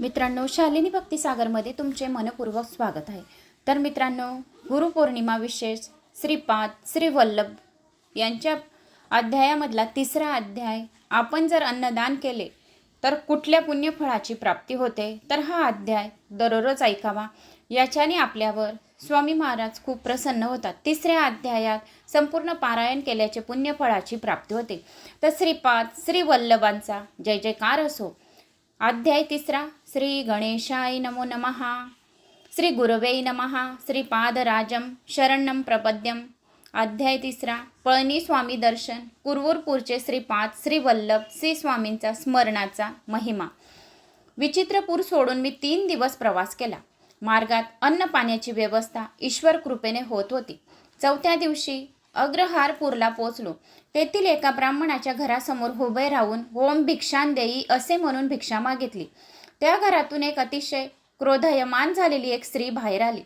मित्रांनो शालिनी भक्तिसागरमध्ये तुमचे मनपूर्वक स्वागत आहे. तर मित्रांनो गुरुपौर्णिमा विशेष श्रीपाद श्रीवल्लभ यांच्या अध्यायामधला तिसरा अध्याय आपण जर अन्नदान केले तर कुठल्या पुण्यफळाची प्राप्ती होते? तर हा अध्याय दररोज ऐकावा. याच्याने आपल्यावर स्वामी महाराज खूप प्रसन्न होतात. तिसऱ्या अध्यायात संपूर्ण पारायण केल्याचे पुण्यफळाची प्राप्ती होते. तर श्रीपाद श्रीवल्लभांचा जय जयकार असो. अध्याय तिसरा श्री गणेशाय नमो नमः. श्री गुरवे नमः. श्री पादराजम शरणम प्रपद्यम. अध्याय तिसरा. पळणी स्वामी दर्शन. कुरवूरपूरचे श्रीपाद श्री वल्लभ श्री स्वामींचा स्मरणाचा महिमा. विचित्रपूर सोडून मी तीन दिवस प्रवास केला. मार्गात अन्न पाण्याची व्यवस्था ईश्वर कृपेने होत होती. चौथ्या दिवशी अग्रहारपूरला पोचलो तेथील एका ब्राह्मणाच्या घरासमोर उभे राहून ओम भिक्षान देई असे म्हणून भिक्षा मागितली. त्या घरातून एक अतिशय क्रोधयमान झालेली एक स्त्री बाहेर आली.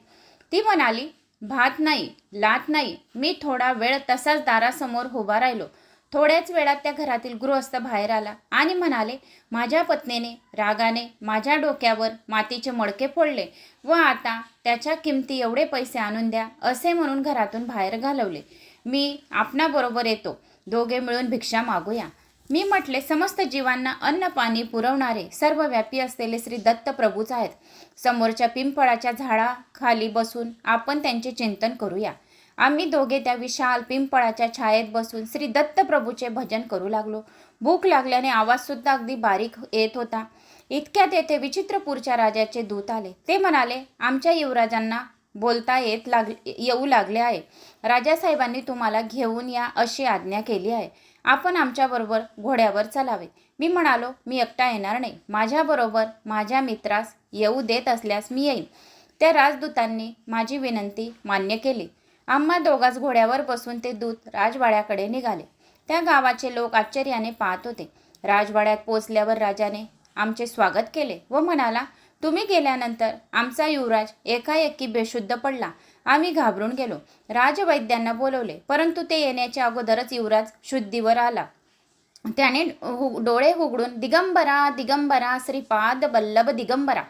ती म्हणाली भात नाही लात नाही मी थोडा वेळ तसाच दारासमोर उभा राहिलो. थोड्याच वेळात त्या घरातील गृहस्थ बाहेर आला आणि म्हणाले माझ्या पत्नीने रागाने माझ्या डोक्यावर मातीचे मडके फोडले व आता त्याच्या किमती एवढे पैसे आणून द्या असे म्हणून घरातून बाहेर घालवले. मी आपणाबरोबर येतो. दोघे मिळून भिक्षा मागूया. मी म्हटले समस्त जीवांना अन्न पाणी पुरवणारे सर्वव्यापी असलेले श्री दत्त प्रभूच आहेत. समोरच्या पिंपळाच्या झाडाखाली बसून आपण त्यांचे चिंतन करूया. आम्ही दोघे त्या विशाल पिंपळाच्या छायेत बसून श्री दत्त प्रभूचे भजन करू लागलो. भूक लागल्याने आवाजसुद्धा अगदी बारीक येत होता. इतक्यात येथे विचित्रपूरच्या राजाचे दूत आले. ते म्हणाले आमच्या युवराजांना बोलता येत लाग येऊ लागले आहे. राजासाहेबांनी तुम्हाला घेऊन या अशी आज्ञा केली आहे. आपण आमच्याबरोबर घोड्यावर चलावे. मी म्हणालो मी एकटा येणार नाही. माझ्याबरोबर माझ्या मित्रास येऊ देत असल्यास मी येईन. त्या राजदूतांनी माझी विनंती मान्य केली. आम्हा दोघाच घोड्यावर बसून ते दूत राजवाड्याकडे निघाले. त्या गावाचे लोक आश्चर्याने पाहत होते. राजवाड्यात पोचल्यावर राजाने आमचे स्वागत केले व म्हणाला तुम्ही गेल्यानंतर आमचा युवराज एकाएकी बेशुद्ध पडला. आम्ही घाबरून गेलो. राजवैद्यांना बोलवले परंतु ते येण्याच्या अगोदरच युवराज शुद्धीवर आला. त्याने हु डोळे उघडून दिगंबरा दिगंबरा श्रीपाद वल्लभ दिगंबरा.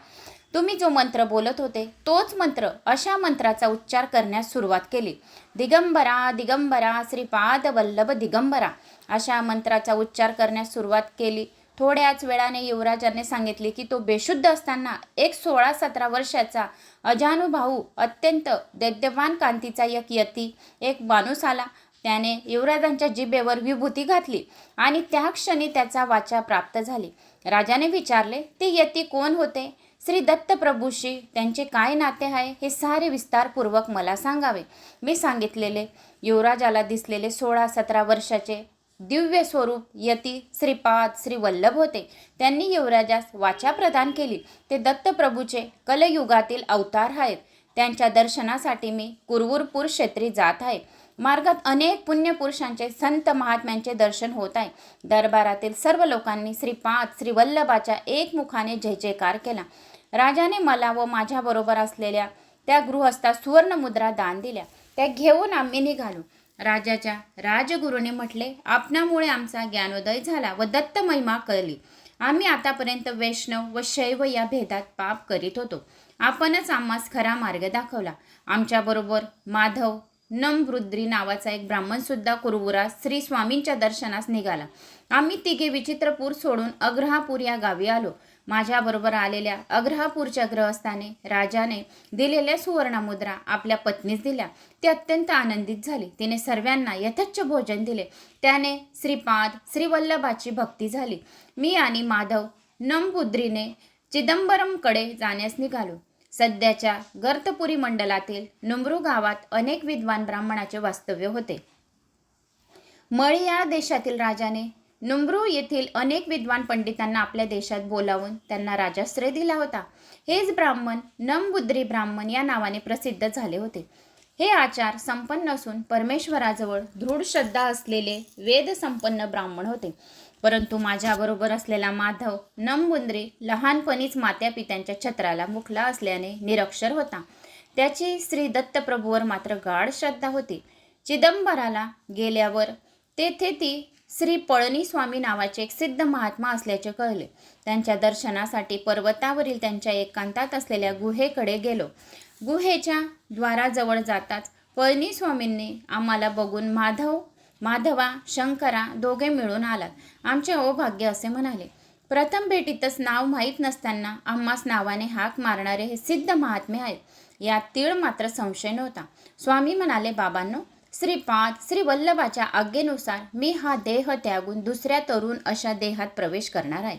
तुम्ही जो मंत्र बोलत होते तोच मंत्र अशा मंत्राचा उच्चार करण्यास सुरुवात केली. दिगंबरा दिगंबरा श्रीपाद वल्लभ दिगंबरा. अशा मंत्राचा उच्चार करण्यास सुरुवात केली. थोड्याच वेळाने युवराजाने सांगितले की तो बेशुद्ध असताना एक सोळा सतरा वर्षाचा अजानुभाऊ अत्यंत दैद्यवान कांतीचा एक यती एक माणूस आला. त्याने युवराजांच्या जिभेवर विभूती घातली आणि त्या क्षणी त्याचा वाचा प्राप्त झाली. राजाने विचारले ते यती कोण होते? श्री दत्तप्रभूशी त्यांचे काय नाते आहे? हे सारे विस्तारपूर्वक मला सांगावे. मी सांगितलेले. युवराजाला दिसलेले सोळा सतरा वर्षाचे दिव्य स्वरूप यती श्रीपाद श्रीवल्लभ होते. त्यांनी युवराजास वाचा प्रदान केली. ते दत्तप्रभूचे कलयुगातील अवतार आहेत. त्यांच्या दर्शनासाठी मी कुरवूरपूर क्षेत्री जात आहे. मार्गात अनेक पुण्यपुरुषांचे संत महात्म्यांचे दर्शन होत आहे. दरबारातील सर्व लोकांनी श्रीपाद श्रीवल्लभाच्या एकमुखाने जय जयकार केला. राजाने मला व माझ्याबरोबर असलेल्या त्या गृहस्थास सुवर्णमुद्रा दान दिल्या. त्या घेऊन आम्ही निघालो. राजाच्या राजगुरूने म्हटले आपणामुळे आमचा ज्ञानोदय झाला व दत्त महिमा कळली. आम्ही आतापर्यंत वैष्णव व शैव या भेदात पाप करीत होतो. आपणच आम्हास खरा मार्ग दाखवला. आमच्याबरोबर माधव नमरुद्री नावाचा एक ब्राह्मण सुद्धा कुरबुरा श्री स्वामींच्या दर्शनास निघाला. आम्ही तिघे विचित्रपूर सोडून अग्रहापूर या गावी आलो. माझ्याबरोबर आलेल्या अग्रहापूरच्या ग्रहस्थाने राजाने दिलेल्या सुवर्णमुद्रा आपल्या पत्नीस दिल्या. ती अत्यंत आनंदित झाली. तिने सर्वांना यथेच्छ भोजन दिले. त्याने श्रीपाद श्रीवल्लभाची भक्ती झाली. मी आणि माधव नमबुद्रीने चिदंबरमकडे जाण्यास निघालो. सध्याच्या गर्तपुरी मंडलातील नुमरू गावात अनेक विद्वान ब्राह्मणाचे वास्तव्य होते. मळी या देशातील राजाने नुमरू येथील अनेक विद्वान पंडितांना आपल्या देशात बोलावून त्यांना राजाश्रय दिला होता. हेच ब्राह्मण नमबुद्री ब्राह्मण या नावाने प्रसिद्ध झाले होते. हे आचार संपन्न असून परमेश्वराजवळ दृढ श्रद्धा असलेले वेद संपन्न ब्राह्मण होते. परंतु माझ्याबरोबर असलेला माधव नमबुंद्री लहानपणीच मात्यापित्यांच्या छत्राला मुखला असल्याने निरक्षर होता. त्याची श्री दत्तप्रभूवर मात्र गाढ श्रद्धा होती. चिदंबराला गेल्यावर तेथे ती श्री पळणी स्वामी नावाचे एक सिद्ध महात्मा असल्याचे कळले. त्यांच्या दर्शनासाठी पर्वतावरील त्यांच्या एकांतात असलेल्या गुहेकडे गेलो. गुहेच्या द्वाराजवळ जाताच पळणी स्वामींनी आम्हाला बघून माधव माधवा शंकरा दोघे मिळून आलात. आमचे अभाग्य असे म्हणाले. प्रथम भेटीतच नाव माहीत नसताना आम्हास नावाने हाक मारणारे हे सिद्ध महात्मे आहेत. यात तीळ मात्र संशय नव्हता. स्वामी म्हणाले बाबांनो श्रीपाद श्री वल्लभाच्या आज्ञेनुसार मी हा देह त्यागून दुसऱ्या तरुण अशा देहात प्रवेश करणार आहे.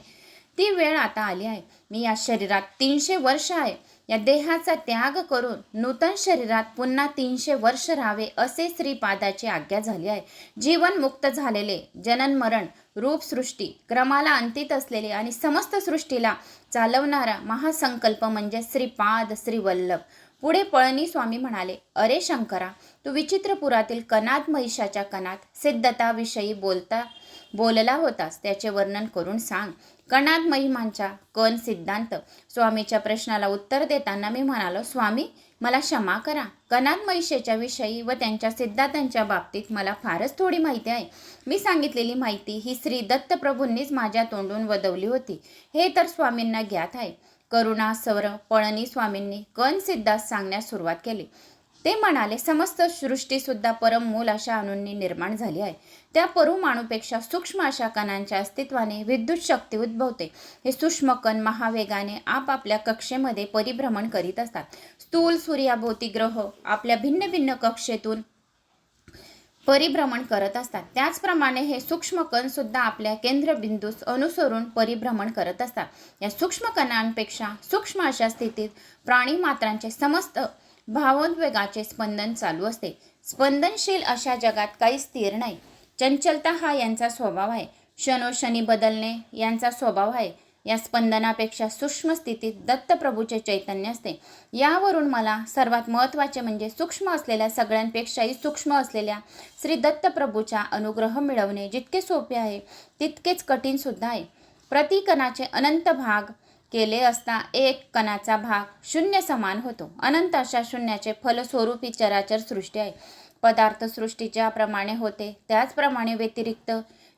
ती वेळ आता आली आहे. मी या शरीरात तीनशे वर्ष आहे. या देहाचा त्याग करून नूतन शरीरात पुन्हा तीनशे वर्ष राहावे असे श्रीपादाची आज्ञा झाली आहे. जीवन मुक्त झालेले जननमरण रूपसृष्टी क्रमाला अंतित असलेले आणि समस्त सृष्टीला चालवणारा महासंकल्प म्हणजे श्रीपाद श्रीवल्लभ. पुढे पळणी स्वामी म्हणाले अरे शंकरा तू विचित्रपुरातील कनात महिषाच्या कणात सिद्धताविषयी बोलता बोलला होतास त्याचे वर्णन करून सांग. कणाद महिमांचा कण सिद्धांत. स्वामीच्या प्रश्नाला उत्तर देताना मी म्हणालो स्वामी मला क्षमा करा. कनाद महिषेच्या विषयी व त्यांच्या सिद्धांतांच्या बाबतीत मला फारच थोडी माहिती आहे. मी सांगितलेली माहिती ही श्री दत्तप्रभूंनीच माझ्या तोंडून वदवली होती. हे तर स्वामींना ज्ञात आहे. करुणा सौर पळणी स्वामींनी कण सिद्धास सांगण्यास सुरुवात केली. ते म्हणाले समस्त सृष्टीसुद्धा परम मूल अशा अणूंनी निर्माण झाली आहे. त्या परमाणूपेक्षा सूक्ष्म अशा कणांच्या अस्तित्वाने विद्युत शक्ती उद्भवते. हे सूक्ष्म कण महावेगाने आपापल्या कक्षेमध्ये परिभ्रमण करीत असतात. स्थूल सूर्याभोवती ग्रह आपल्या भिन्न भिन्न कक्षेतून परिभ्रमण करत असतात. त्याचप्रमाणे हे सूक्ष्म कण सुद्धा आपल्या केंद्रबिंदूस अनुसरून परिभ्रमण करत असतात. या सूक्ष्म कणांपेक्षा सूक्ष्म अशा स्थितीत प्राणीमात्रांचे समस्त भावोद्वेगाचे स्पंदन चालू असते. स्पंदनशील अशा जगात काही स्थिर नाही. चंचलता हा यांचा स्वभाव आहे. क्षणोक्षणी बदलणे यांचा स्वभाव आहे. या स्पंदनापेक्षा सूक्ष्म स्थितीत दत्तप्रभूचे चैतन्य असते. यावरून मला सर्वात महत्त्वाचे म्हणजे सूक्ष्म असलेल्या सगळ्यांपेक्षाही सूक्ष्म असलेल्या श्री दत्तप्रभूचा अनुग्रह मिळवणे जितके सोपे आहे तितकेच कठीण सुद्धा आहे. प्रतिकणाचे अनंत भाग केले असता एक कणाचा भाग शून्य समान होतो. अनंत अशा शून्याचे फलस्वरूपी चराचर सृष्टी आहे. पदार्थ सृष्टी ज्याप्रमाणे होते त्याचप्रमाणे व्यतिरिक्त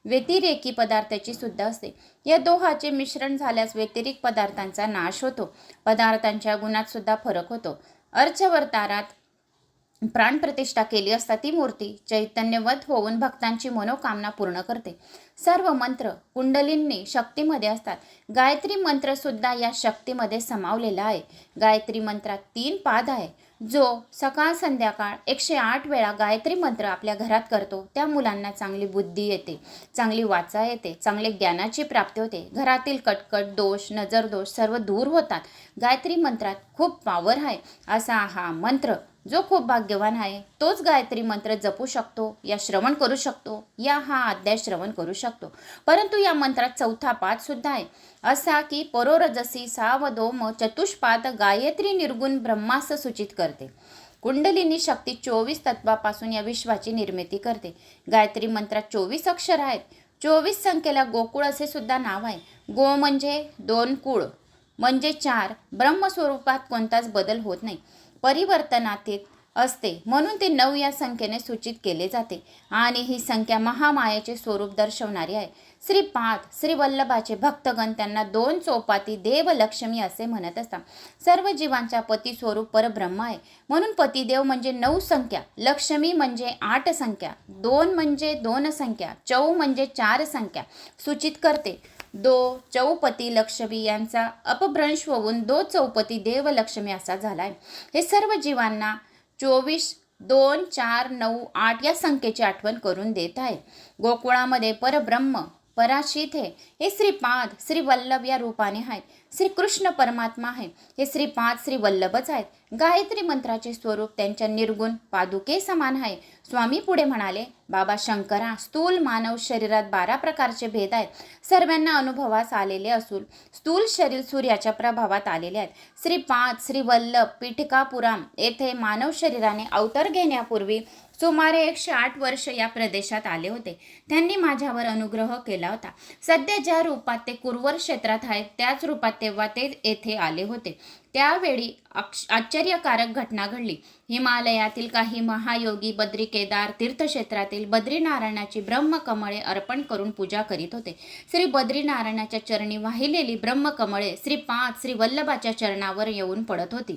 व्यतिरेकी पदार्थाची सुद्धा असते. या दोहाचे मिश्रण झाल्यास व्यतिरिक्त पदार्थांचा नाश होतो. पदार्थांच्या गुणात सुद्धा फरक होतो. अर्चवर्तारात प्राणप्रतिष्ठा केली असता ती मूर्ती चैतन्यवत होऊन भक्तांची मनोकामना पूर्ण करते. सर्व मंत्र कुंडलींनी शक्तीमध्ये असतात. गायत्री मंत्र सुद्धा या शक्तीमध्ये समावलेला आहे. गायत्री मंत्रात तीन पाद आहे. जो सकाळ संध्याकाळ एकशे आठ वेळा गायत्री मंत्र आपल्या घरात करतो त्या मुलांना चांगली बुद्धी येते चांगली वाचा येते चांगले ज्ञानाची प्राप्ती होते. घरातील कटकट दोष नजर दोष सर्व दूर होतात. गायत्री मंत्रात खूप पावर आहे. असा हा मंत्र जो खूप भाग्यवान आहे तोच गायत्री मंत्र जपू शकतो या श्रवण करू शकतो या हा अध्याय श्रवण करू शकतो. परंतु या मंत्रात चौथा पाद सुद्धा आहे. असा की परोरजसी सावधोम चतुष्पाद गायत्री निर्गुण ब्रह्मास सूचित करते. कुंडलिनी शक्ती चोवीस तत्वापासून या विश्वाची निर्मिती करते. गायत्री मंत्रात चोवीस अक्षर आहेत. चोवीस संख्येला गोकुळ असे सुद्धा नाव आहे. गो म्हणजे दोन कुळ म्हणजे चार. ब्रह्मस्वरूपात कोणताच बदल होत नाही. परिवर्तनातीत असते. म्हणून ते नऊ या संख्येने सूचित केले जाते. आणि ही संख्या महामायेचे स्वरूप दर्शवणारी आहे. श्रीपाद श्री वल्लभाचे भक्तगण त्यांना दोन चौपाती देव लक्ष्मी असे म्हणत असतात. सर्व जीवांचा पती स्वरूप परब्रह्म आहे. म्हणून पतिदेव म्हणजे नऊ संख्या. लक्ष्मी म्हणजे आठ संख्या. दोन म्हणजे दोन संख्या. चौ म्हणजे चार संख्या. सूचित करते. दो चौपती लक्ष्मी यांचा अपभ्रंश होऊन दो चौपती देवलक्ष्मी असा झाला आहे हे सर्व जीवांना चोवीस दोन चार नऊ आठ या संख्येची आठवण करून देत आहे. गोकुळामध्ये परब्रह्म पराशित हे हे श्रीपाद श्रीवल्लभ या रूपाने आहेत. श्री कृष्ण परमात्मा आहे. हे श्रीपाद श्री वल्लभच आहेत. गायत्री मंत्राचे स्वरूप त्यांच्या निर्गुण पादुके समान आहे. स्वामी पुढे म्हणाले बाबा शंकरा स्थूल मानव शरीरात बारा प्रकारचे भेद आहेत. सर्वांना अनुभवास आलेले असून स्थूल शरीर सूर्याच्या प्रभावात आलेले आहेत. श्रीपाद श्री वल्लभ पीठिकापुराम येथे मानव शरीराने अवतर घेण्यापूर्वी सुमारे एकशे आठ वर्ष या प्रदेशात आले होते. त्यांनी माझ्यावर अनुग्रह केला होता. सध्या ज्या रूपात ते कुरवर क्षेत्रात आहेत त्याच रूपात तेव्हा ते येथे आले होते. त्यावेळी आश्चर्यकारक घटना घडली. हिमालयातील काही महायोगी बद्री केदार तीर्थक्षेत्रातील बद्रीनारायणाची ब्रह्मकमळे अर्पण करून पूजा करीत होते. श्री बद्रीनारायणाच्या चरणी वाहिलेली ब्रह्मकमळे श्री पाच श्री वल्लभाच्या चरणावर येऊन पडत होती.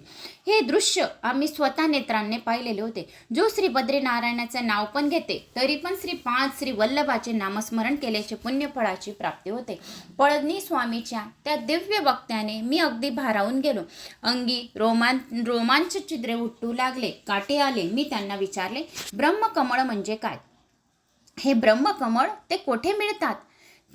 हे दृश्य आम्ही स्वतः नेत्रांनी पाहिलेले होते. जो श्री बद्रीनारायणाचे नाव पण घेते तरी पण श्री पाच श्री वल्लभाचे नामस्मरण केल्याचे पुण्यफळाची प्राप्ती होते. पळनी स्वामीच्या त्या दिव्य वक्त्याने मी अगदी भारावून गेलो. अंगी रो रोमान रोमांच चिद्रे उठू लागले काटे आले मी त्यांना विचारले ब्रह्मकमळ म्हणजे काय? हे ब्रह्मकमळ ते कोठे मिळतात?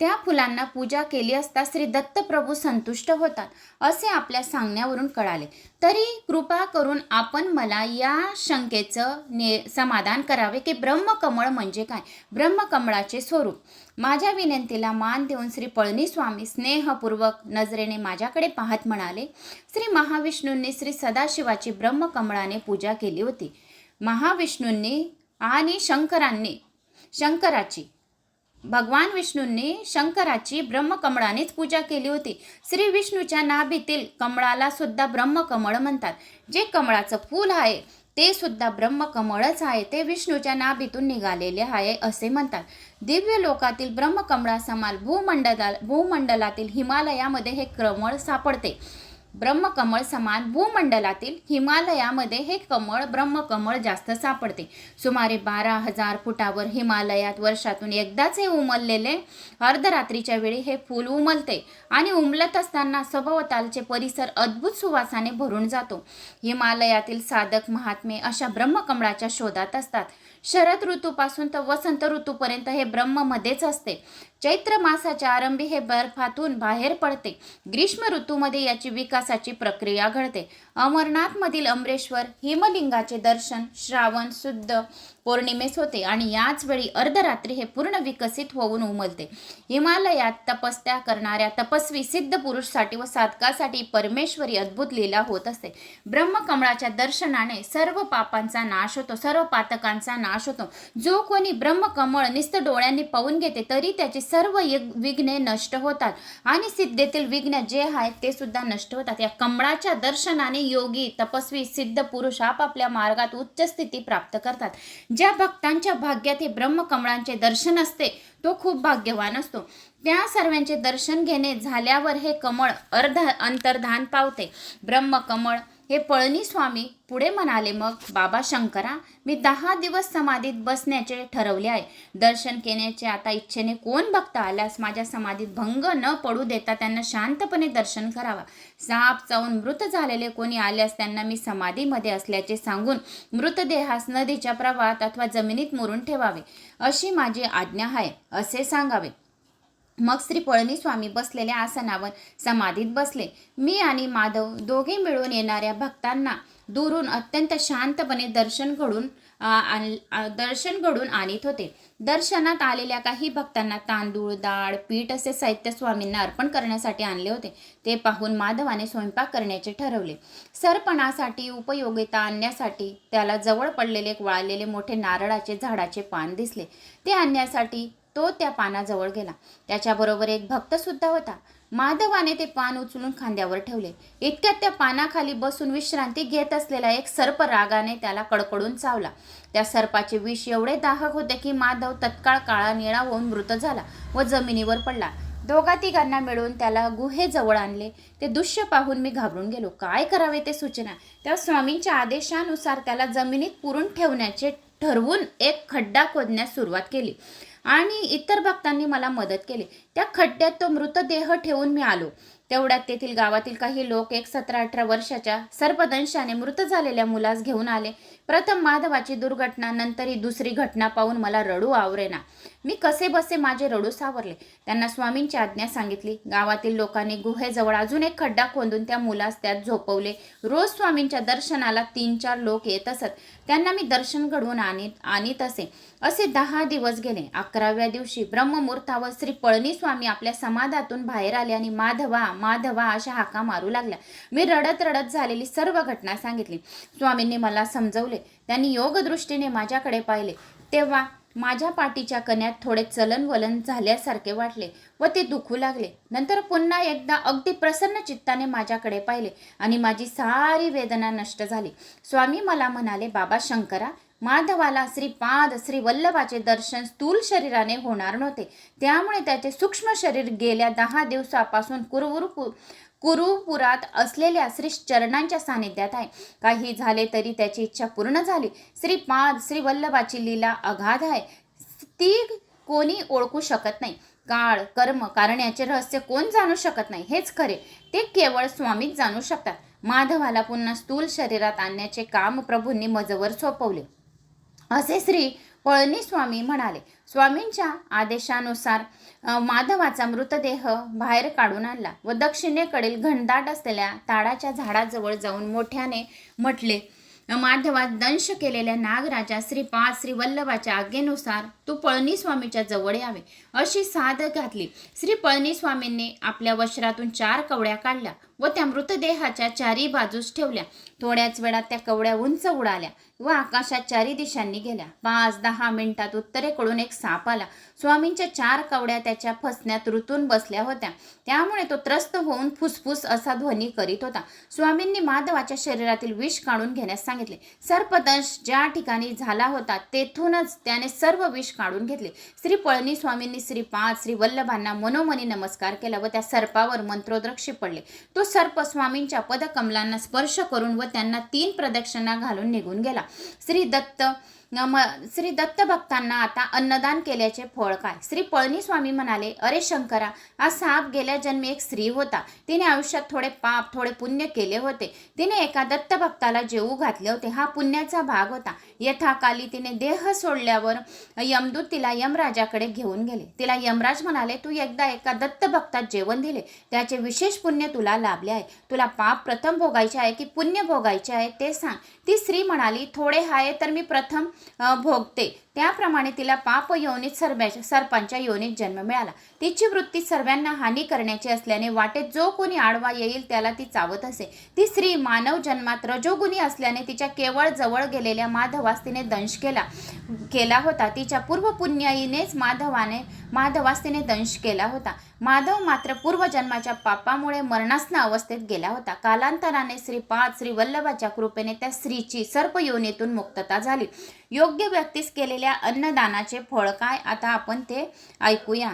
त्या फुलांना पूजा केली असता श्री दत्तप्रभू संतुष्ट होतात असे आपल्या सांगण्यावरून कळाले. तरी कृपा करून आपण मला या शंकेचं ने समाधान करावे की ब्रह्मकमळ म्हणजे काय? ब्रह्मकमळाचे स्वरूप. माझ्या विनंतीला मान देऊन श्री पळणीस्वामी स्नेहपूर्वक नजरेने माझ्याकडे पाहत म्हणाले श्री महाविष्णूंनी श्री सदाशिवाची ब्रह्मकमळाने पूजा केली होती. महाविष्णूंनी आणि शंकरांनी शंकराची भगवान विष्णूंनी शंकराची ब्रह्मकमळानेच पूजा केली होती. श्री विष्णूच्या नाभीतील कमळाला सुद्धा ब्रह्मकमळ म्हणतात. जे कमळाचं फूल आहे ते सुद्धा ब्रह्मकमळच आहे. ते विष्णूच्या नाभीतून निघालेले आहे असे म्हणतात. दिव्य लोकातील ब्रह्मकमळासमान भूमंडला भूमंडलातील हिमालयामध्ये हे कमळ सापडते. ब्रह्मकमळ समान भूमंडलातील हिमालयामध्ये हे कमळ ब्रह्मकमळ जास्त सापडते. सुमारे बारा हजार फुटावर हिमालयात वर्षातून एकदाच हे उमललेले. अर्धरात्रीच्या वेळी हे फूल उमलते. आणि उमलत असताना सभोवतालचे परिसर अद्भुत सुवासाने भरून जातो. हिमालयातील साधक महात्मे अशा ब्रह्मकमळाच्या शोधात असतात. शरद ऋतूपासून तर वसंत ऋतूपर्यंत हे ब्रह्ममध्येच असते. चैत्र मासाच्या आरंभी हे बर्फातून बाहेर पडते. ग्रीष्म ऋतूमध्ये याची विकासाची प्रक्रिया घडते. अमरनाथमधील अमरेश्वर हिमलिंगाचे दर्शन श्रावण शुद्ध पौर्णिमेस होते आणि याच वेळी अर्धरात्री हे पूर्ण विकसित होऊन उमलते. हिमालयात तपस्या करणाऱ्या तपस्वी सिद्ध पुरुषसाठी व साधकासाठी परमेश्वरी अद्भुत लीला होत असते. ब्रह्मकमळाच्या दर्शनाने सर्व पापांचा नाश होतो सर्व पातकांचा नाश होतो. जो कोणी ब्रह्मकमळ निस्त डोळ्यांनी पाहून घेते तरी त्याची सर्व विघ्ने नष्ट होतात. आणि सिद्धेतील विघ्न जे आहेत ते सुद्धा नष्ट होतात. या कमळाच्या दर्शनाने योगी तपस्वी सिद्ध पुरुष आपापल्या मार्गात उच्च स्थिती प्राप्त करतात. ज्या भक्तांच्या भाग्यात हे ब्रह्मकमळांचे दर्शन असते तो खूप भाग्यवान असतो. त्या सर्वांचे दर्शन घेणे झाल्यावर हे कमळ अर्ध अंतर्धान पावते. ब्रह्मकमळ हे पळणी स्वामी पुढे म्हणाले मग बाबा शंकरा मी दहा दिवस समाधीत बसण्याचे ठरवले आहे. दर्शन केल्याचे आता इच्छेने कोण बघता आल्यास माझ्या समाधीत भंग न पडू देता त्यांना शांतपणे दर्शन करावा. साप चावून मृत झालेले कोणी आल्यास त्यांना मी समाधीमध्ये असल्याचे सांगून मृतदेहास नदीच्या प्रवाहात अथवा जमिनीत मुरून ठेवावे. अशी माझी आज्ञा आहे असे सांगावे. मग श्री पळणीस्वामी बसलेल्या आसनावर समाधीत बसले. मी आणि माधव दोघे मिळून येणाऱ्या भक्तांना दुरून अत्यंत शांतपणे दर्शन घडून आण- दर्शन घडून आणीत होते. दर्शनात आलेल्या काही भक्तांना तांदूळ डाळ पीठ असे साहित्य स्वामींना अर्पण करण्यासाठी आणले होते. ते पाहून माधवाने स्वयंपाक करण्याचे ठरवले. सरपणासाठी उपयोगिता आणण्यासाठी त्याला जवळ पडलेले वाळलेले मोठे नारळाचे झाडाचे पान दिसले. ते आणण्यासाठी तो त्या पानाजवळ गेला. त्याच्याबरोबर एक भक्त सुद्धा होता. माधवाने ते पान उचलून खांद्यावर ठेवले. इतक्यात त्या पानाखाली बसून विश्रांती घेत असलेला एक सर्प रागाने त्याला कडकडून चावला. त्या सर्पाचे विष एवढे दाहक होते की माधव तत्काळ काळा निळा होऊन मृत झाला व जमिनीवर पडला. दोघा तिघांना मिळून त्याला गुहेजवळ आणले. ते दृश्य पाहून मी घाबरून गेलो. काय करावे ते सूचना? त्या स्वामींच्या आदेशानुसार त्याला जमिनीत पुरून ठेवण्याचे ठरवून एक खड्डा खोदण्यास सुरुवात केली. आणि इतर भक्तांनी मला मदत केली. त्या खड्ड्यात तो मृतदेह ठेवून मी आलो. तेवढ्यात तेथील गावातील काही लोक एक सतरा अठरा वर्षाच्या सर्पदंशाने मृत झालेल्या मुलास घेऊन आले. प्रथम माधवाची दुर्घटना नंतर ही दुसरी घटना पाहून मला रडू आवरेना. मी कसे बसे माझे रडू सावरले. त्यांना स्वामींची आज्ञा सांगितली. गावातील लोकांनी गुहेजवळ अजून एक खड्डा खोदून त्या मुलास त्यात झोपवले. रोज स्वामींच्या दर्शनाला तीन चार लोक येत असत. त्यांना मी दर्शन घडवून आणीत आणीत असे. असे दहा दिवस गेले. अकराव्या दिवशी ब्रह्ममुहूर्तावर श्री पळणी स्वामी आपल्या समाधातून बाहेर आले आणि माधवा माधवा अशा हाका मारू लागल्या. मी रडत रडत झालेली सर्व घटना सांगितली. स्वामींनी मला समजवले. त्यांनी योगदृष्टीने माझ्याकडे पाहिले. तेव्हा माझ्या पाठीच्या कण्यात थोडे चलनवलन झाल्यासारखे वाटले व ते दुखू लागले. नंतर पुन्हा एकदा अगदी प्रसन्न चित्ताने माझ्याकडे पाहिले आणि माझी सारी वेदना नष्ट झाली. स्वामी मला म्हणाले बाबा शंकरा माधवाला श्रीपाद श्री वल्लभाचे दर्शन स्थूल शरीराने होणार नव्हते. त्यामुळे त्याचे सूक्ष्म शरीर गेल्या दहा दिवसापासून कुरवुर कुरुपुरात असलेल्या श्री चरणांच्या सानिध्यात आहे. काही झाले तरी त्याची इच्छा पूर्ण झाली. श्रीपाद श्री वल्लभाची लीला अगाध आहे. ती कोणी ओळखू शकत नाही. काळ कर्म कारण्याचे रहस्य कोण जाणू शकत नाही? हेच खरे. ते केवळ स्वामीच जाणू शकतात. माधवाला पुन्हा स्थूल शरीरात आणण्याचे काम प्रभूंनी मजवर सोपवले. असे श्री पळणीस्वामी म्हणाले. स्वामींच्या आदेशानुसार माधवाचा मृतदेह बाहेर काढून आणला व दक्षिणेकडील घनदाट असलेल्या ताडाच्या झाडाजवळ जाऊन मोठ्याने म्हटले माधवात दंश केलेल्या नागराजा श्रीपाद श्री वल्लभाच्या आज्ञेनुसार तू पळणीस्वामीच्या जवळ यावे. अशी साध घातली. श्री पळणीस्वामींनी आपल्या वस्त्रातून चार कवड्या काढल्या. व त्या मृतदेहाच्या चारी बाजूस ठेवल्या. थोड्याच वेळात त्या कवड्या उंच उडाल्या व आकाशात चारी दिशांनी गेल्या. पाच दहा मिनिटात उत्तरेकडून एक साप आला. स्वामींच्या चार कवड्या त्याच्या फसण्यात रुतून बसल्या होत्या. त्यामुळे तो त्रस्त होऊन फुसफुस असा ध्वनी करीत होता. स्वामींनी माधवाच्या शरीरातील विष काढून घेण्यास सांगितले. सर्पदंश ज्या ठिकाणी झाला होता तेथूनच त्याने सर्व विष काढून घेतले. श्री पळणी स्वामींनी श्रीपाद श्री वल्लभांना मनोमनी नमस्कार केला व त्या सर्पावर मंत्रोद्रक्षी पडले. तो सर्प स्वामींच्या पदकमलांना स्पर्श करून व त्यांना तीन प्रदक्षिणा घालून निघून गेला. श्री दत्त नम श्री दत्त भक्तांना आता अन्नदान केल्याचे फळ काय? श्री पळणी स्वामी म्हणाले अरे शंकरा हा साप गेल्या जन्मी एक स्त्री होता. तिने आयुष्यात थोडे पाप थोडे पुण्य केले होते. तिने एका दत्त भक्ताला जेवू घातले होते. हा पुण्याचा भाग होता. यथाकाली तिने देह सोडल्यावर यमदूत तिला यमराजाकडे घेऊन गेले. तिला यमराज म्हणाले तू एकदा एका दत्त भक्तात जेवण दिले. त्याचे विशेष पुण्य तुला लाभले आहे. तुला पाप प्रथम भोगायचे आहे की पुण्य भोगायचे आहे ते सांग. ती स्त्री म्हणाली थोडे आहे तर मी प्रथम भोगते. त्याप्रमाणे तिला पाप योनीत सर्व्याच्या सर्पांच्या योनीत जन्म मिळाला. तिची वृत्ती सर्वांना हानी करण्याची असल्याने वाटेत जो कोणी आडवा येईल त्याला ती चावत असे. ती स्त्री मानव जन्मात रजोगुणी असल्याने तिच्या केवळ जवळ गेलेल्या माधवास तिने दंश केला. केला होता. तिच्या पूर्व पुण्याईनेच माधवाने माधवास तिने दंश केला होता. माधव मात्र पूर्वजन्माच्या पापामुळे मरणास्न अवस्थेत गेला होता. कालांतराने श्री पाच श्री वल्लभाच्या कृपेने त्या स्त्रीची सर्पयोनीतून मुक्तता झाली. योग्य व्यक्तीस केलेल्या अन्नदानाचे फळ काय? आता आपण ते ऐकूया.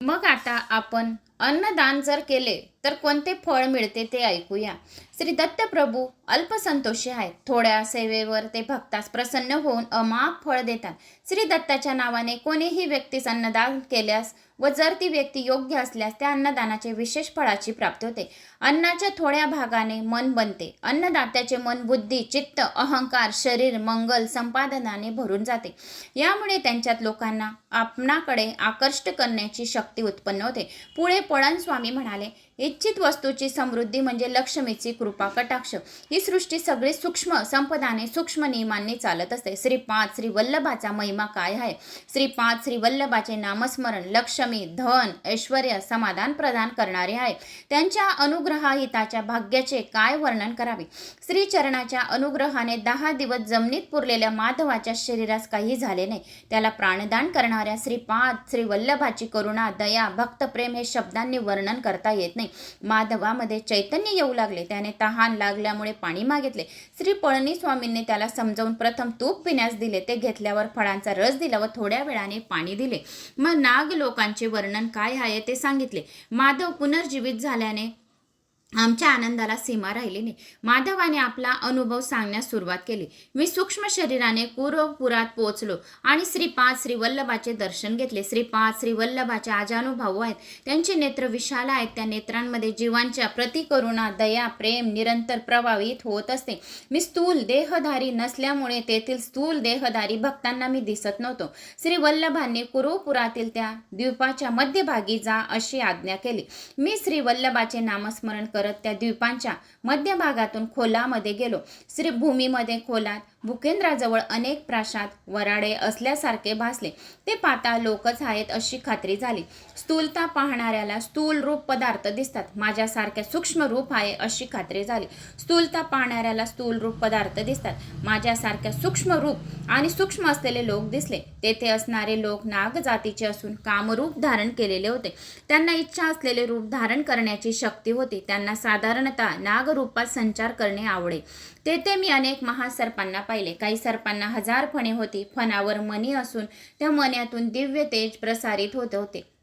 मग आता आपण अन्नदान जर केले तर कोणते फळ मिळते ते ऐकूया. श्री दत्त प्रभू अल्पसंतोषी आहेत. थोड्या सेवेवर ते भक्तास प्रसन्न होऊन अमाप फळ देतात. श्री दत्ताच्या नावाने कोणीही व्यक्तीस अन्नदान केल्यास व जर ती व्यक्ती योग्य असल्यास त्या अन्नदानाचे विशेष फळाची प्राप्ती होते. अन्नाच्या थोड्या भागाने मन बनते. अन्नदात्याचे मन बुद्धी चित्त अहंकार शरीर मंगल संपादनाने भरून जाते. यामुळे त्यांच्यात लोकांना आपणाकडे आकर्षित करण्याची शक्ती उत्पन्न होते. पुढे पळण स्वामी म्हणाले इच्छित वस्तूची समृद्धी म्हणजे लक्ष्मीची कृपा कटाक्ष. ही सृष्टी सगळी सूक्ष्म संपदाने सूक्ष्म नियमांनी चालत असते. श्रीपाद श्री वल्लभाचा महिमा काय आहे? श्रीपाद श्री वल्लभाचे नामस्मरण लक्ष्मी धन ऐश्वर समाधान प्रदान करणारे आहे. त्यांच्या अनुग्रहाहिताच्या भाग्याचे काय वर्णन करावे? श्रीचरणाच्या अनुग्रहाने दहा दिवस जमिनीत पुरलेल्या माधवाच्या शरीरास काही झाले नाही. त्याला प्राणदान करणाऱ्या श्रीपाद श्री वल्लभाची करुणा दया भक्तप्रेम हे शब्दांनी वर्णन करता येत नाही. माधवामध्ये चैतन्य येऊ लागले. त्याने तहान लागल्यामुळे पाणी मागितले. श्री पळणी स्वामींनी त्याला समजावून प्रथम तूप पिण्यास दिले. ते घेतल्यावर फळांचा रस दिला व थोड्या वेळाने पाणी दिले. मग नाग लोकांचे वर्णन काय आहे ते सांगितले. माधव पुनर्जीवित झाल्याने आमच्या आनंदाला सीमा राहिली नाही. माधवाने आपला अनुभव सांगण्यास सुरुवात केली. मी सूक्ष्म शरीराने कुरपुरात पोहोचलो आणि श्रीपाद श्रीवल्लभाचे दर्शन घेतले. श्रीपाद श्रीवल्लभाचे आजानुभाऊ आहेत. त्यांचे नेत्र विशाल आहेत. त्या नेत्रांमध्ये जीवांच्या प्रतिकरुणा दया प्रेम निरंतर प्रभावित होत असते. मी स्थूल देहधारी नसल्यामुळे तेथील स्थूल देहधारी भक्तांना मी दिसत नव्हतो. श्रीवल्लभांनी कुरुपुरातील त्या द्वीपाच्या मध्यभागी जा अशी आज्ञा केली. मी श्रीवल्लभाचे नामस्मरण करत त्या द्वीपांच्या मध्यभागातून खोलामध्ये गेलो. श्रीभूमीमध्ये खोलात भूकेंद्राजवळ अनेक प्राशात वराडे असल्यासारखे भासले. ते पाता लोकच आहेत अशी खात्री झाली. स्थूलता पाहणाऱ्याला स्थूल रूप पदार्थ दिसतात. माझ्यासारख्या सूक्ष्म रूप आहे अशी खात्री झाली. स्थूलता पाहणाऱ्याला स्थूल रूप पदार्थ दिसतात. माझ्यासारख्या सूक्ष्म रूप आणि सूक्ष्म असलेले लोक दिसले. तेथे असणारे लोक नाग जातीचे असून कामरूप धारण केलेले होते. त्यांना इच्छा असलेले रूप धारण करण्याची शक्ती होती. त्यांना साधारणतः नागरूपात संचार करणे आवडे. तेथे मी अनेक महासर्पांना पाहिले. काही सर्पांना हजार फणे होती. फणावर मणी असून त्या मण्यातून दिव्य तेज प्रसारित होत होते.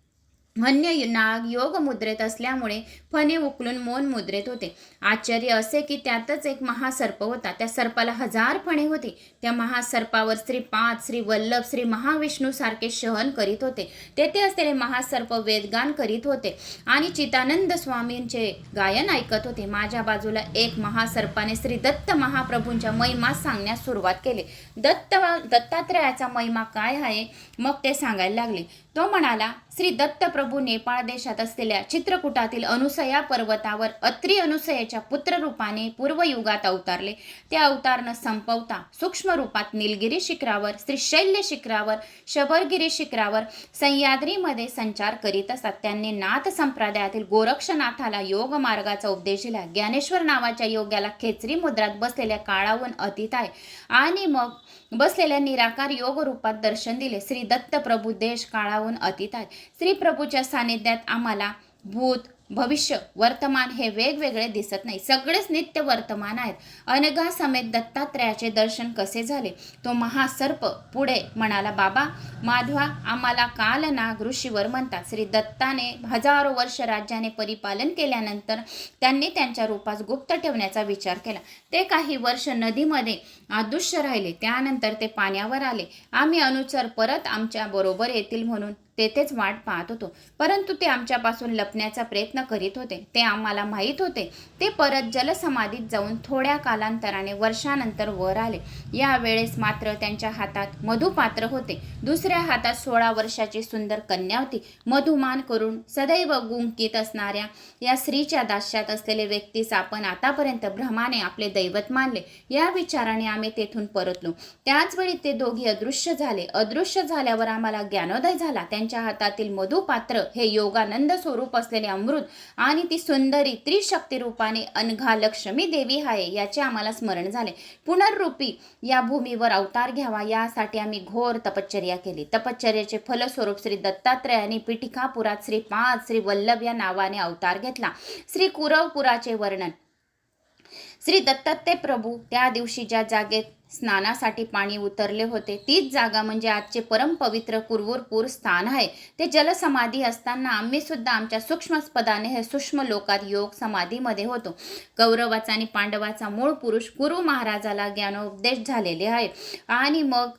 अन्य नाग योग मुद्रेत असल्यामुळे फणे उकलून मौन मुद्रेत होते. आश्चर्य असे की त्यातच एक महासर्प होता. त्या सर्पाला हजार फणे होते. त्या महासर्पावर श्री पाच श्री वल्लभ श्री महाविष्णू सारखे शहन करीत होते. तेथे असलेले महासर्प वेदगान करीत होते आणि चितानंद स्वामींचे गायन ऐकत होते. माझ्या बाजूला एक महासर्पाने श्री दत्त महाप्रभूंच्या महिमा सांगण्यास सुरुवात केली. दत्त दत्तात्रयाचा महिमा काय आहे? मग ते सांगायला लागले. तो म्हणाला श्री दत्तप्रभू नेपाळ देशात असलेल्या चित्रकूटातील अनुसया पर्वतावर अत्री अनुसयाच्या पुत्ररूपाने पूर्वयुगात अवतारले. ते अवतारण संपवता सूक्ष्म रूपात निलगिरी शिखरावर श्री शैल्य शिखरावर शबरगिरी शिखरावर सह्याद्रीमध्ये संचार करीत असतात त्यांनी नाथ संप्रदायातील गोरक्षनाथाला योग मार्गाचा उपदेश दिला. ज्ञानेश्वर नावाच्या योग्याला खेचरी मुद्रात बसलेल्या काळाहून अतीत आहे. आणि मग बसलेल्या निराकार योग रूपात दर्शन दिले. श्री दत्तप्रभू देश काळावर अतीत आहेत श्री प्रभूच्या सानिध्यात आम्हाला भूत भविष्य वर्तमान हे वेगवेगळे दिसत नाही. सगळेच नित्य वर्तमान आहेत. अनघा समेत दत्तात्रयाचे दर्शन कसे झाले? तो महासर्प पुढे म्हणाला बाबा माधवा आम्हाला काल नाग ऋषीवर म्हणतात. श्री दत्ताने हजारो वर्ष राज्याने परिपालन केल्यानंतर त्यांनी त्यांच्या रूपास गुप्त ठेवण्याचा विचार केला. ते काही वर्ष नदीमध्ये अदृश्य राहिले. त्यानंतर ते पाण्यावर आले. आम्ही अनुचर परत आमच्या बरोबर येतील म्हणून तेथेच वाट पाहत होतो. परंतु ते आमच्यापासून लपण्याचा प्रयत्न करीत होते. ते आम्हाला माहीत होते. ते परत जलसमाधीत जाऊन थोड्या कालांतराने वर्षानंतर वर आले. या वेळेस मात्र त्यांच्या हातात मधुपात्र होते. दुसऱ्या हातात सोळा वर्षाची सुंदर कन्या होती. मधुमान करून सदैव गुंकित असणाऱ्या या स्त्रीच्या दास्यात असलेले व्यक्तीस आपण आतापर्यंत भ्रमाने आपले दैवत मानले. या विचाराने आम्ही तेथून परतलो. त्याचवेळी ते दोघी अदृश्य झाले. अदृश्य झाल्यावर आम्हाला ज्ञानोदय झाला. त्यांच्या हातातील मधुपात्र हे योगानंद स्वरूप असलेले अमृत आणि ती सुंदरी त्रिशक्ती रूपाने अनघा लक्ष्मी देवी आहे याचे आम्हाला स्मरण झाले. पुनर्रूपी या भूमीवर अवतार घ्यावा यासाठी आम्ही घोर तपश्चर्या केली. तपश्चर्याचे फलस्वरूप श्री दत्तात्रयाने पिठिकापुरात श्री पाच श्री वल्लभ या नावाने अवतार घेतला. श्री कुरवपुराचे वर्णन. श्री दत्तात्रेय प्रभू त्या दिवशी ज्या जागेत स्नानासाठी पाणी उतरले होते. तीच जागा म्हणजे आजचे परमपवित्र कुरवूरपूर स्थान आहे. ते जलसमाधी असताना आम्ही सुद्धा आमच्या सूक्ष्मस्पदाने हे सूक्ष्म लोकात योग समाधीमध्ये होतो. कौरवाचा आणि पांडवाचा मूळ पुरुष गुरु महाराजाला ज्ञानोपदेश झालेले आहे. आणि मग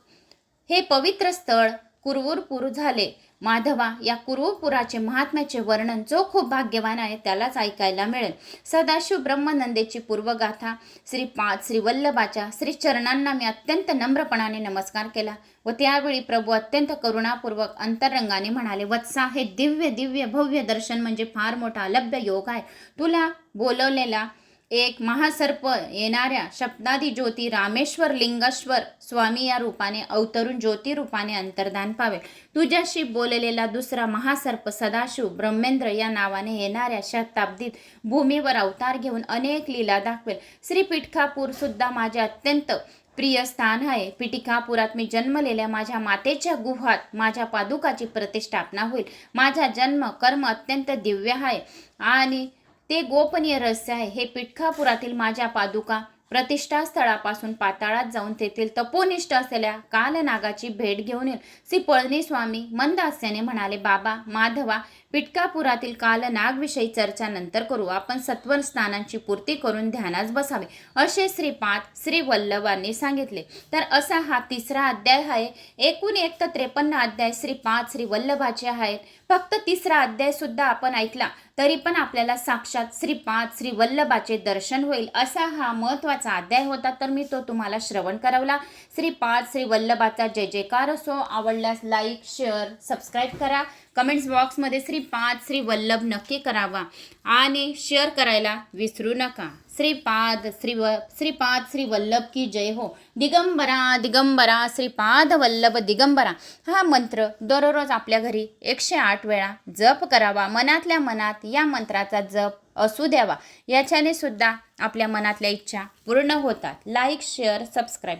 हे पवित्र स्थळ कुरवूरपूर झाले. माधवा या कुरुपुराचे महात्म्याचे वर्णन जो खूप भाग्यवान आहे त्यालाच ऐकायला मिळेल. सदाशिव ब्रह्मनंदेची पूर्वगाथा श्री पाच श्री वल्लभाच्या श्री चरणांना मी अत्यंत नम्रपणाने नमस्कार केला व त्यावेळी प्रभू अत्यंत करुणापूर्वक अंतरंगाने म्हणाले वत्सा हे दिव्य दिव्य भव्य दर्शन म्हणजे फार मोठा अलभ्य योग आहे. तुला बोलवलेला एक महासर्प येणाऱ्या शब्दादी ज्योती रामेश्वर लिंगेश्वर स्वामी या रूपाने अवतरून ज्योती रूपाने अंतर्धान पावे तुझ्याशी बोललेला दुसरा महासर्प सदाशिव ब्रह्मेंद्र या नावाने येणाऱ्या शताब्दीत भूमीवर अवतार घेऊन अनेक लीला दाखवेल. श्री पिठकापूर सुद्धा माझे अत्यंत प्रिय स्थान आहे. पिटिकापुरात मी जन्मलेल्या माझ्या मातेच्या गुहात माझ्या पादुकाची प्रतिष्ठापना होईल. माझा जन्म कर्म अत्यंत दिव्य आहे. आणि ते गोपनीय रहस्य आहे. हे पिठखापुरातील माझ्या पादुका प्रतिष्ठा स्थळापासून पाताळात जाऊन तेथील तपोनिष्ठ असलेल्या कालनागाची भेट घेऊन येईल. श्री पळणी स्वामी मंदास्याने म्हणाले बाबा माधवा पिटकापुरातील कालनागविषयी चर्चा नंतर करू. आपण सत्वर स्नानांची पूर्ती करून ध्यानास बसावे असे श्रीपाद श्री वल्लभांनी सांगितले. तर असा हा तिसरा अध्याय आहे. एकूण एक तर त्रेपन्न अध्याय श्रीपाद श्री वल्लभाचे आहेत. फक्त तिसरा अध्याय सुद्धा आपण ऐकला तरी पण आपल्याला साक्षात श्रीपाद श्री वल्लभाचे दर्शन होईल. असा हा महत्त्वाचा अध्याय होता तर मी तो तुम्हाला श्रवण करवला. श्रीपाद श्री वल्लभाचा जय जयकार असो. आवडल्यास लाईक शेअर सबस्क्राईब करा. कमेंट्स बॉक्समध्ये श्रीपाद श्री वल्लभ नक्की करावा आणि शेअर करायला विसरू नका. श्रीपाद श्री व श्रीपाद श्री वल्लभ की जय हो. दिगंबरा दिगंबरा श्रीपाद वल्लभ दिगंबरा. हा मंत्र दररोज आपल्या घरी एकशे आठ वेळा जप करावा. मनातल्या मनात या मंत्राचा जप असू द्यावा. याच्याने सुद्धा आपल्या मनातल्या इच्छा पूर्ण होतात. लाईक शेअर सबस्क्राईब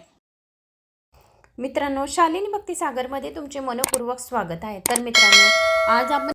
मित्रांनो शालिनी भक्ती सागरमध्ये तुमचे मनपूर्वक स्वागत आहे. तर मित्रांनो आज आपण